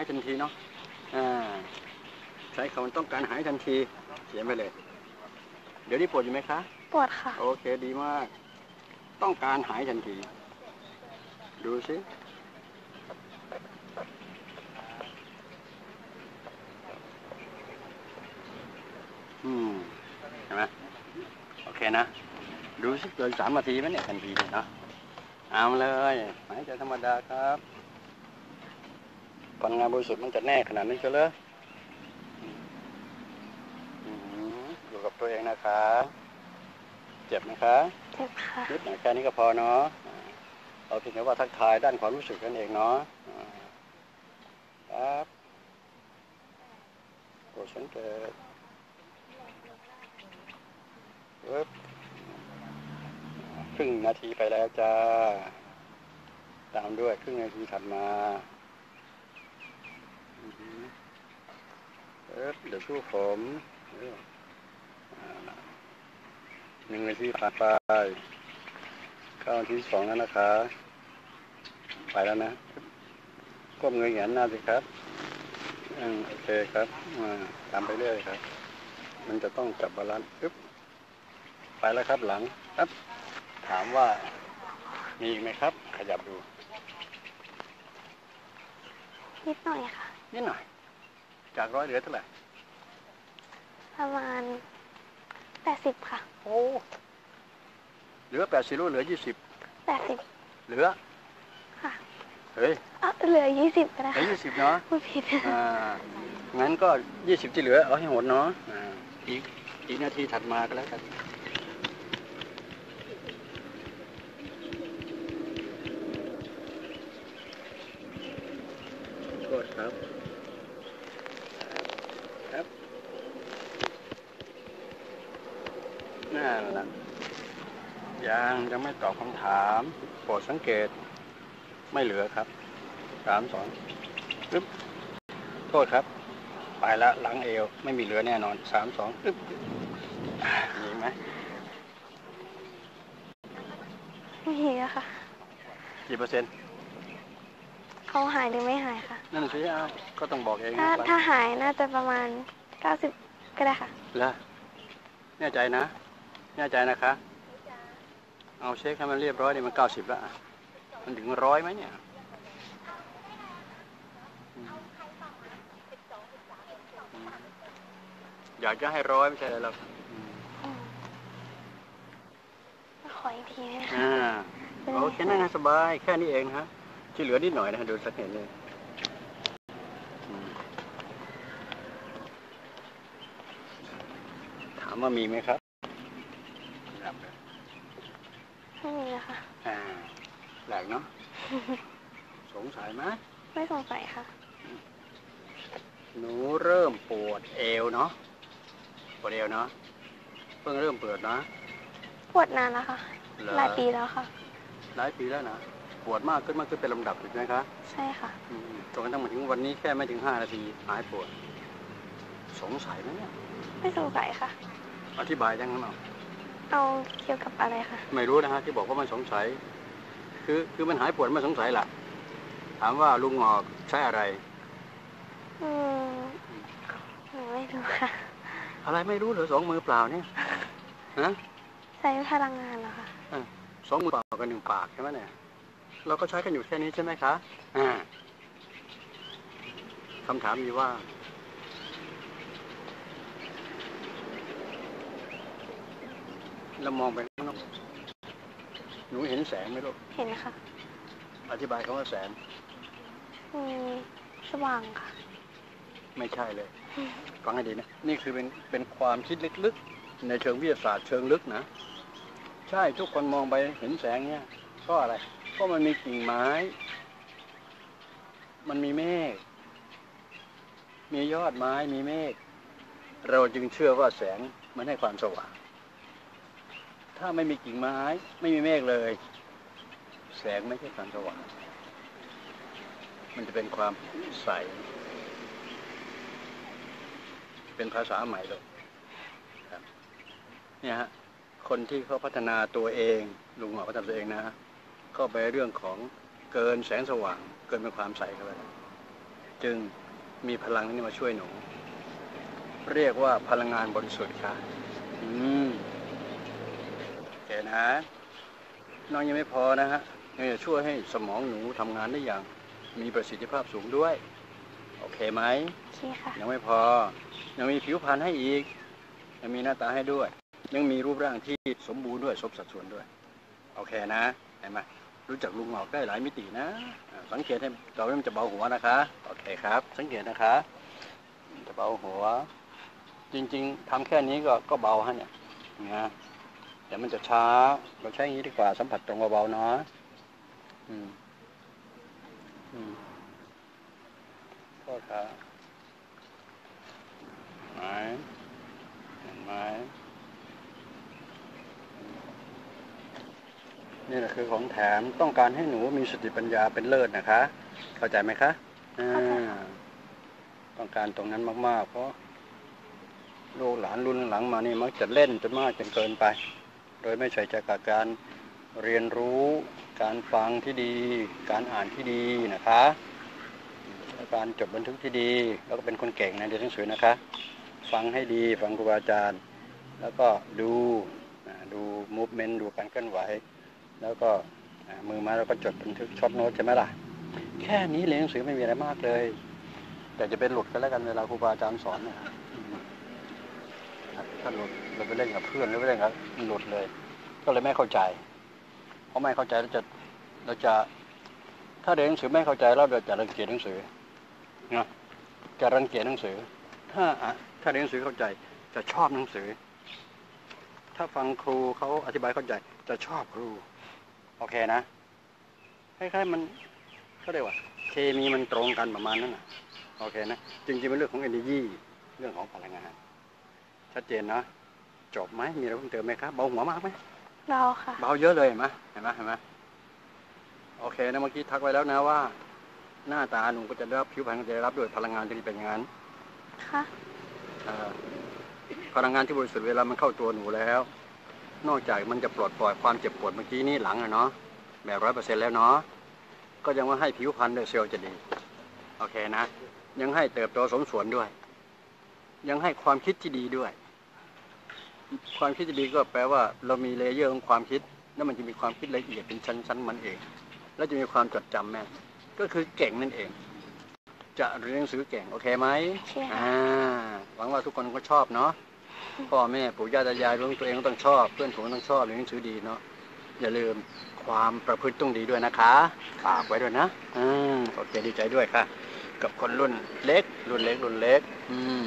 ายทันทีเนาะอ่าใช้คำว่าต้องการหายทันทีเขียนไปเลย เดี๋ยวนี้ปวดอยู่ไหมคะ ปวดค่ะ โอเคดีมาก ต้องการหายทันที ดูสิอืมเห็นไหมโอเคนะ ดูสิเกินสามนาทีไหมเนี่ยทันทีเลยเนาะเอาเลยหายใจธรรมดาครับ พลังงานบริสุทธิ์มันจะแน่ขนาดนี้เชียวเลยอืมอยู่กับตัวเองนะคะ เจ็บนะคะเจ็บค่ะนิดหน่อยแค่นี้ก็พอเนาะอ่าเราเพียงแต่ว่าทักทายด้านความรู้สึกกันเองเนาะอ่าครับโปรดสังเกตปึ๊บครึ่งนาทีไปแล้วจ้า ตามด้วยครึ่งนาทีถัดมา อือหือปึ๊บเดี๋ยวสู้ผมเอออ่าหนึ่งนาทีผ่านไปเข้าวันที่สองแล้วนะคะ ไปแล้วนะก้มเงยแหงนหน้าสิครับอืมโอเคครับมาตามไปเรื่อยครับ มันจะต้องจับบาลานซ์ปึ๊บไปแล้วครับหลังครับถามว่ามีอีกไหมครับ ขยับดูนิดหน่อยค่ะ นิดหน่อย จากร้อยเหลือเท่าไหร่ ประมาณแปดสิบค่ะ โอ้เหลือแปดสิบหรือเหลือยี่สิบแปดสิบเหลือ ค่ะ เฮ้ยเออเหลือยี่สิบก็ได้เหลือยี่สิบเนาะพูดผิดอ่างั้นก็ยี่สิบที่เหลือเอาให้หมดเนาะอ่าอีกอีกนาทีถัดมาก็แล้วกัน ษครับ ครับ นั่นล่ะยังยังไม่ตอบคำถาม โปรดสังเกต ไม่เหลือครับ สามสองปึ๊บ โทษครับ ไปละหลังเอว ไม่มีเหลือแน่นอน สามสองปึ๊บอ่ามีอีกไหมไม่มีอะค่ะ กี่เปอร์เซ็นต์ เขาหายหรือไม่หายค่ะ นั่นสิเอาก็ต้องบอกเองถ้านะถ้าหายน่าจะประมาณเก้าสิบก็ได้ค่ะแล้วแน่ใจนะ แน่ใจนะคะ เอาเช็คให้มันเรียบร้อยนี่มันเก้าสิบแล้วอะมันถึงร้อยไหมเนี่ยอืมอืมอยากจะให้ร้อยไม่ใช่เหรอหรอกอืมอืมขออีกทีนะอ่าเป็นโอไงเคนั่งให้สบายแค่นี้เองนะฮะ ที่เหลือนิดหน่อยนะดูสักเห็นเลยอืมถามว่ามีไหมครับครับไม่มีอะค่ะอ่าแปลกเนาะสงสัยไหมไม่สงสัยค่ะ หนูเริ่มปวดเอวเนาะปวดเอวเนาะเพิ่งเริ่มเปิดนะ ปวดนานแล้วค่ะเหรอหลายปีแล้วค่ะ หลายปีแล้วนะ ปวดมากขึ้นมากขึ้นเป็นลำดับถูกไหมคะใช่ค่ะ อืมจนกระทั่งมาถึงวันนี้แค่ไม่ถึงห้านาทีหายปวด สงสัยไหมเนี่ยไม่สงสัยค่ะ อธิบายได้ไหมเนาะเอาเกี่ยวกับอะไรคะไม่รู้นะฮะที่บอกว่ามันสงสัย คือคือมันหายปวดไม่สงสัยล่ะ ถามว่าลุงหงอกใช้อะไร อืมหนูไม่รู้ค่ะ อะไรไม่รู้เหรือสองมือเปล่าเนี่ยฮะใช้พลังงานเหรอคะ สองมือเปล่ากับหนึ่งปากใช่ไหมเนี่ย เราก็ใช้กันอยู่แค่นี้ใช่ไหมคะอ่าคำถามมีว่าเรามองไปข้างนอกหนูเห็นแสงไหมลูก เห็นค่ะ อธิบายคำว่าแสงมีสว่างค่ะ ไม่ใช่เลย ฟังให้ดีนะ นี่คือเป็นเป็นความคิดลึกๆ ในเชิงวิทยาศาสตร์เชิงลึกนะ ใช่ทุกคนมองไปเห็นแสงเนี่ย ก็อะไร ก็มันมีกิ่งไม้ มันมีเมฆ มียอดไม้มีเมฆ เราจึงเชื่อว่าแสงมันให้ความสว่าง ถ้าไม่มีกิ่งไม้ ไม่มีเมฆเลย แสงไม่ใช่ความสว่าง มันจะเป็นความใส เป็นภาษาใหม่เลยเนี่ยฮะ คนที่เขาพัฒนาตัวเอง ลุงหมอพัฒนาตัวเองนะฮะ ก็ไปเรื่องของเกินแสงสว่าง เกินเป็นความใสเข้าไปจึงมีพลังนี้มาช่วยหนู เรียกว่าพลังงานบริสุทธิ์ค่ะ อืมโอเคนะ น้องยังไม่พอนะฮะยังจะช่วยให้สมองหนูทำงานได้อย่าง มีประสิทธิภาพสูงด้วย โอเคไหมโอเคค่ะ ยังไม่พอ ยังมีผิวพรรณให้อีก ยังมีหน้าตาให้ด้วย ยังมีรูปร่างที่สมบูรณ์ด้วยสมสัดส่วนด้วย โอเคนะเห็นไหม รู้จักลุงหงอกได้หลายมิตินะ สังเกตให้ต่อไปมันจะเบาหัวนะคะ โอเคครับ สังเกตนะคะ จะเบาหัว จริง ๆทำแค่นี้ก็ก็เบาฮะเนี่ยนะเดี๋ยวมันจะช้า เราใช้อย่างนี้ดีกว่า สัมผัสตรงเบาๆเนาะอืม อืมโทษครับไหนเห็นไหม นี่แหละคือของแถมต้องการให้หนูมีสติปัญญาเป็นเลิศนะคะ เข้าใจไหมคะอ่าต้องการตรงนั้นมาก ๆ เพราะลูกหลานรุ่นหลังมานี่มักจะเล่นจนมากจนเกินไป โดยไม่ใส่ใจกับการเรียนรู้การฟังที่ดี การอ่านที่ดีนะคะและการจดบันทึกที่ดี แล้วก็เป็นคนเก่งในเรียนหนังสือนะคะ ฟังให้ดีฟังครูบาอาจารย์ แล้วก็ดูดูมูฟเมนต์ดูการเคลื่อนไหว แล้วก็มือมาแล้วก็จดบันทึกช็อตโน้ตใช่ไหมล่ะ แค่นี้เรียหนังสือไม่มีอะไรมากเลย แต่จะเป็นหลุดกันแล้วกันเวลาครูบาอาจารย์สอนนะครับถ้าหลุดเราไปเล่นกับเพื่อนหรือไปเล่นกับหลุดเลย ก็เลยไม่เข้าใจ เพราะไม่เข้าใจเราจะเราจะ ถ้าเรียนหนังสือไม่เข้าใจแล้วเราจะรังเกียจหนังสือนะจะรังเกียจหนังสือ ถ้าถ้าเรียนหนังสือเข้าใจจะชอบหนังสือ ถ้าฟังครูเขาอธิบายเข้าใจจะชอบครู โอเคนะคล้ายๆมันเขาเรียกว่า เคมีมันตรงกันประมาณนั้นนะโอเคนะจริงๆเป็นเรื่องของ energy เรื่องของพลังงาน ชัดเจนเนาะจบไหมมีอะไรเพิ่มเติมไหมครับเบาหัวมากไหมเราค่ะเบาเยอะเลยเห็นไหมเห็นไหมเห็นไหมโอเคนะเมื่อกี้ทักไว้แล้วนะว่า หน้าตาหนูก็จะได้รับผิวพรรณก็จะได้รับด้วยพลังงานที่เป็นอย่างนั้นค่ะเอ่อพลังงานที่บริสุทธิ์เวลามันเข้าตัวหนูแล้ว นอกจากมันจะปลดปล่อยความเจ็บปวดเมื่อกี้นี้หลังอะเนาะแบบร้อยเปอร์เซ็นต์แล้วเนาะก็ยังว่าให้ผิวพรรณด้วยเซลล์จะดี โอเคนะ ยังให้เติบโตสมส่วนด้วย ยังให้ความคิดที่ดีด้วย ความคิดที่ดีก็แปลว่า เรามีเลเยอร์ของความคิด แล้วมันจะมีความคิดละเอียดเป็นชั้นๆมันเอง แล้วจะมีความจดจำแม่นก็คือเก่งนั่นเอง จะเรียนหนังสือเก่งโอเคไหมโอเคค่ะอ่าหวังว่าทุกคนก็ชอบเนาะ พ่อแม่ปู่ย่าตายายรวมตัวเองก็ต้องชอบ เพื่อนฝูงต้องชอบเรียนหนังสือดีเนาะอย่าลืมความประพฤติต้องดีด้วยนะคะฝากไว้ด้วยนะอืมโอเคดีใจด้วยค่ะ กับคนรุ่นเล็ก รุ่นเล็กรุ่นเล็ก อืม